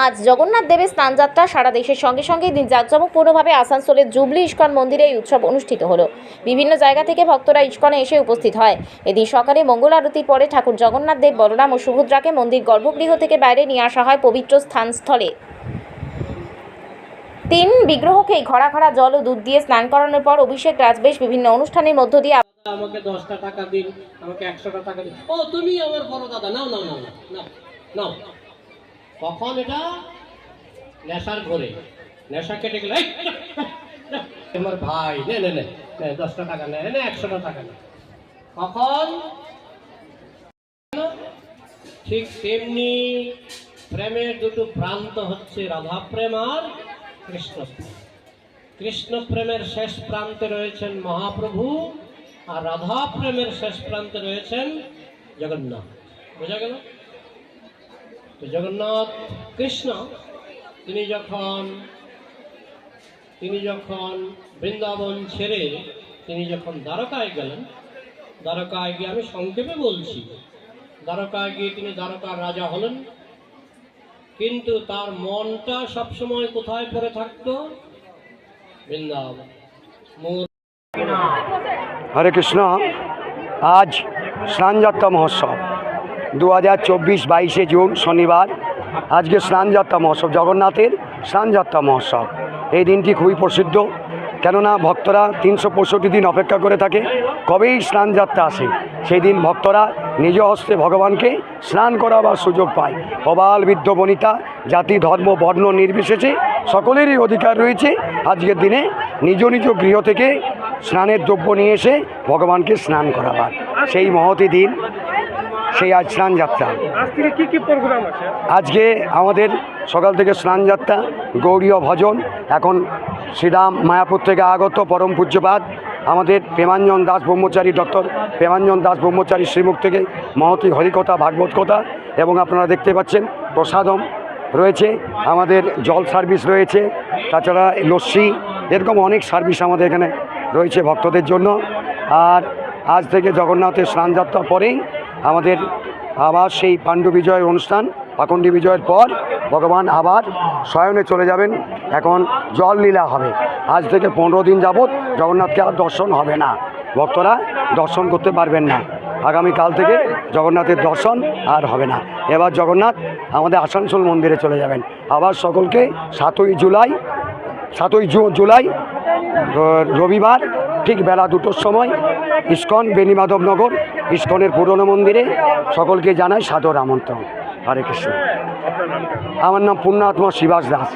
আজ জগন্নাথ দেবের স্নানযাত্রা সারা দেশের সঙ্গে সঙ্গে দিন জাঁকজমকপূর্ণভাবে আসানসোলের জুবলি ইস্কন মন্দিরে এই উৎসব অনুষ্ঠিত হলো। বিভিন্ন জায়গা থেকে ভক্তরা ইস্কনে এসে উপস্থিত হয়। এদিন সকালে মঙ্গল আরতির পরে ঠাকুর জগন্নাথ দেব বলরাম ও সুভদ্রাকে মন্দির গর্ভগৃহ থেকে বাইরে নিয়ে আসা হয় পবিত্র স্থানস্থলে। তিন বিগ্রহকেই ঘরা ঘরা জল ও দুধ দিয়ে স্নান করানোর পর অভিষেক রাজবেশ বিভিন্ন অনুষ্ঠানের মধ্য দিয়ে আমাকে দশটা টাকা দিন আমাকে একশোটা টাকা দিন। ও তুমি আমার বড় দাদা নাও নাও নাও, নাও নাও। কখন এটা? নেশার ঘরে। নেশা কেটে গেলে। আমার ভাই, নে নে নে দশটা টাকা নে নে একশোটা টাকা নে। কখন? ঠিক তেমনি প্রেমের দুটো প্রান্ত হচ্ছে রাধা প্রেম আর কৃষ্ণ কৃষ্ণ প্রেমের শেষ প্রান্তে রয়েছেন মহাপ্রভু আর রাধা প্রেমের শেষ প্রান্তে রয়েছেন জগন্নাথ। বোঝা গেল? তো জগন্নাথ কৃষ্ণ, তিনি যখন তিনি যখন বৃন্দাবন ছেড়ে তিনি যখন দ্বারকায় গেলেন, দ্বারকায় গিয়ে আমি সংক্ষেপে বলছি, দ্বারকায় গিয়ে তিনি দ্বারকার রাজা হলেন। কিন্তু তার মনটা সবসময় কোথায় পড়ে থাকতো? বৃন্দাবন। হরে কৃষ্ণ, আজ স্নানযাত্রা মহোৎসব। দু হাজার চব্বিশ বাইশে জুন, শনিবার। আজকে স্নানযাত্রা মহোৎসব, জগন্নাথের স্নানযাত্রা মহোৎসব। এই দিনটি খুবই প্রসিদ্ধ। কেননা ভক্তরা তিনশো পঁয়ষট্টি দিন অপেক্ষা করে থাকে, কবেই স্নানযাত্রা আসে। সেই দিন ভক্তরা নিজ হস্তে ভগবানকে স্নান করাবার সুযোগ পায়। অবাল বৃদ্ধ বনিতা, জাতি, ধর্ম, বর্ণ নির্বিশেষে সকলেরই অধিকার রয়েছে। আজকের দিনে নিজ নিজ গৃহ থেকে স্নানের দ্রব্য নিয়ে এসে ভগবানকে স্নান করাবার। সেই মহতি দিন সেই আজ স্নান যাত্রা। আজকে আমাদের সকাল থেকে স্নান যাত্রা গৌরীয় ভজন এখন শ্রীরাম মায়াপুর থেকে আগত পরম পূজ্যপাদ আমাদের প্রেমাঞ্জন দাস ব্রহ্মচারী ডক্টর প্রেমাঞ্জন দাস ব্রহ্মচারী শ্রীমুখ থেকে মহতি হরিকথা ভাগবত কথা এবং আপনারা দেখতে পাচ্ছেন প্রসাদম রয়েছে আমাদের জল সার্ভিস রয়েছে তাছাড়া লস্যি এরকম অনেক সার্ভিস আমাদের এখানে রয়েছে ভক্তদের জন্য। আর আজ থেকে জগন্নাথের স্নানযাত্রার পরেই আমাদের আবার সেই পাণ্ডু বিজয়ের অনুষ্ঠান পাখণ্ডী বিজয়ের পর ভগবান আবার শয়নে চলে যাবেন। এখন জল লীলা হবে। আজ থেকে পনেরো দিন যাবৎ জগন্নাথকে আর দর্শন হবে না। ভক্তরা দর্শন করতে পারবেন না। আগামীকাল থেকে জগন্নাথের দর্শন আর হবে না। এবার জগন্নাথ আমাদের আসানসোল মন্দিরে চলে যাবেন। আবার সকলকে সাতই জুলাই সাতই জুলাই, রবিবার, ঠিক বেলা দুটোর সময় ইস্কন বেনিমাধবনগর ইস্কনের পুরনো মন্দিরে সকলকে জানাই সাদর আমন্ত্রণ। হরে কৃষ্ণ। আমার নাম পূর্ণাত্মা শিবাস দাস।